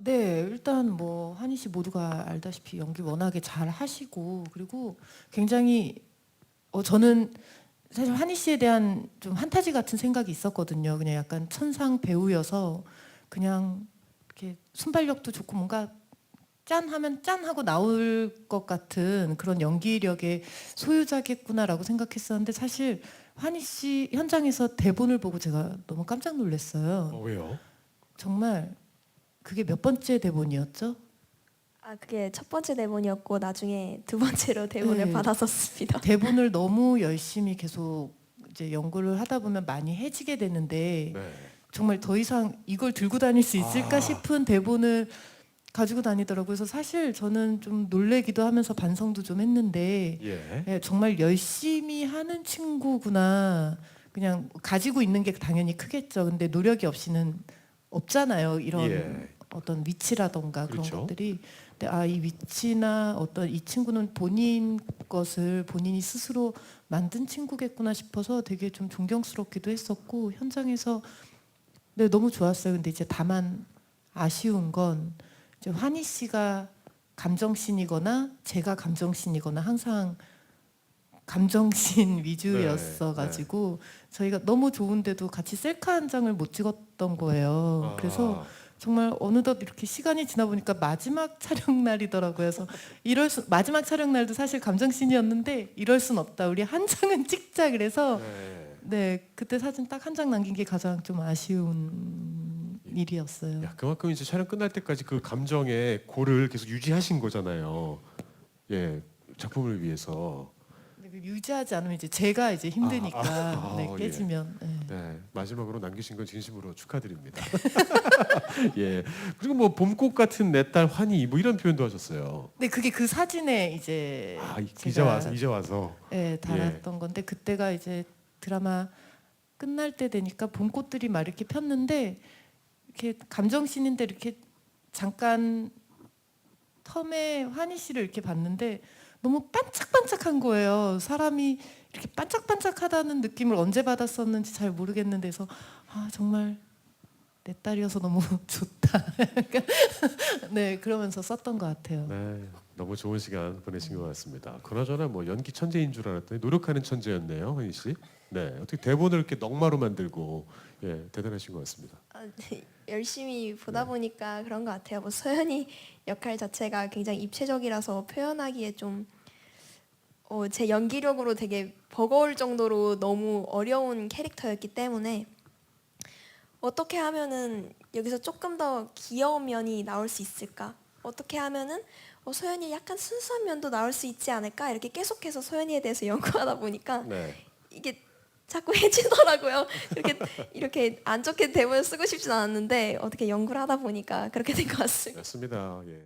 네, 일단 뭐 한희 씨 모두가 알다시피 연기 워낙에 잘 하시고 그리고 굉장히 어 저는 사실 한희 씨에 대한 좀 판타지 같은 생각이 있었거든요. 그냥 약간 천상 배우여서 그냥 이렇게 순발력도 좋고 뭔가 짠 하면 짠 하고 나올 것 같은 그런 연기력의 소유자겠구나라고 생각했었는데 사실 한희 씨 현장에서 대본을 보고 제가 너무 깜짝 놀랐어요. 어, 왜요? 정말 그게 몇 번째 대본이었죠? 아 그게 첫 번째 대본이었고 나중에 두 번째로 대본을 네. 받았었습니다. 대본을 너무 열심히 계속 이제 연구를 하다 보면 많이 해지게 되는데 네. 정말 더 이상 이걸 들고 다닐 수 있을까 아. 싶은 대본을 가지고 다니더라고요. 그래서 사실 저는 좀 놀래기도 하면서 반성도 좀 했는데 예. 예, 정말 열심히 하는 친구구나. 그냥 가지고 있는 게 당연히 크겠죠. 근데 노력이 없이는 없잖아요. 이런 예. 어떤 위치라던가 그런 그렇죠. 것들이. 근데 아 이 위치나 어떤 이 친구는 본인 것을 본인이 스스로 만든 친구겠구나 싶어서 되게 좀 존경스럽기도 했었고 현장에서 네 너무 좋았어요. 근데 이제 다만 아쉬운 건 이제 환희 씨가 감정신이거나 제가 감정신이거나 항상 감정신 위주였어 가지고 저희가 너무 좋은데도 같이 셀카 한 장을 못 찍었던 거예요. 그래서 아, 정말 어느덧 이렇게 시간이 지나 보니까 마지막 촬영 날이더라고요. 그래서 이럴 수 마지막 촬영 날도 사실 감정신이었는데 이럴 순 없다. 우리 한 장은 찍자 그래서 네. 네 그때 사진 딱 한 장 남긴 게 가장 좀 아쉬운 일이었어요. 야, 그만큼 이제 촬영 끝날 때까지 그 감정의 고를 계속 유지하신 거잖아요. 예, 작품을 위해서. 유지하지 않으면 이제 제가 이제 힘드니까 아, 아, 네, 아, 깨지면 네. 네, 마지막으로 남기신 건 진심으로 축하드립니다. 예, 그리고 뭐 봄꽃 같은 내 딸 환희 뭐 이런 표현도 하셨어요. 근데 그게 그 사진에 이제 아, 이- 이제 제가 와서 이제 와서. 예, 달았던 건데 그때가 이제 드라마 끝날 때 되니까 봄꽃들이 막 이렇게 폈는데 이렇게 감정신인데 이렇게 잠깐 텀에 환희 씨를 이렇게 봤는데 너무 반짝반짝한 거예요. 사람이 이렇게 반짝반짝하다는 느낌을 언제 받았었는지 잘 모르겠는데 그래서 아 정말 내 딸이어서 너무 좋다. 네 그러면서 썼던 것 같아요. 네, 너무 좋은 시간 보내신 것 같습니다. 그나저나 뭐 연기 천재인 줄 알았더니 노력하는 천재였네요, 환희 씨. 네, 어떻게 대본을 이렇게 넉마로 만들고 예, 대단하신 것 같습니다. 아, 네, 열심히 보다 보니까 그런 것 같아요. 뭐 소연이 역할 자체가 굉장히 입체적이라서 표현하기에 좀 어, 제 연기력으로 되게 버거울 정도로 너무 어려운 캐릭터였기 때문에 어떻게 하면은 여기서 조금 더 귀여운 면이 나올 수 있을까? 어떻게 하면은 어, 소연이 약간 순수한 면도 나올 수 있지 않을까? 이렇게 계속해서 소연이에 대해서 연구하다 보니까 네, 이게 자꾸 해지더라고요. 이렇게 이렇게 안 좋게 대본을 쓰고 싶진 않았는데 어떻게 연구를 하다 보니까 그렇게 된 것 같습니다. 맞습니다. 예.